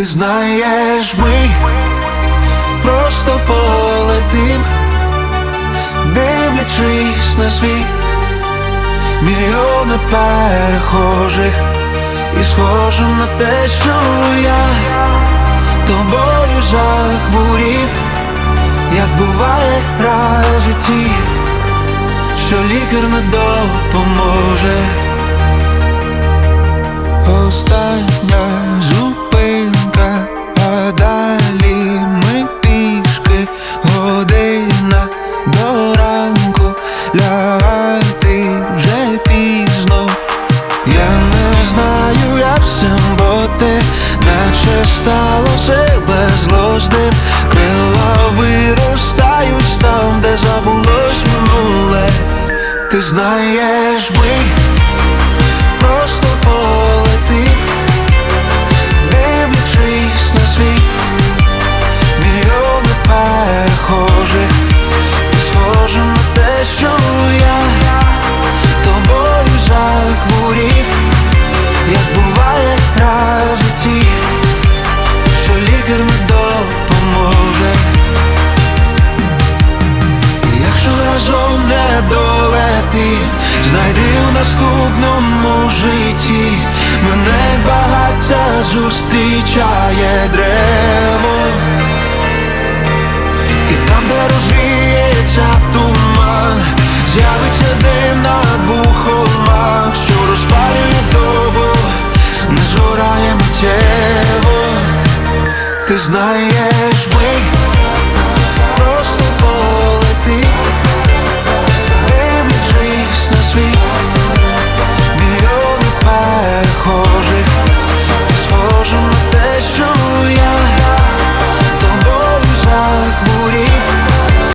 Ти знаєш, ми просто полетим, дивлячись на світ, мільйони перехожих, і схоже на те, що я тобою захворів, як буває раз в житті, що лікар не допоможе. Наче стало все безложним. Крила виростають там, де забулось минуле. Ти знаєш, ми наступному житті мене багаття зустрічає древо, і там, де розвіється туман, з'явиться дим на двох холмах, що розпалює довго, не згорає миттєво. Ти знаєш, ми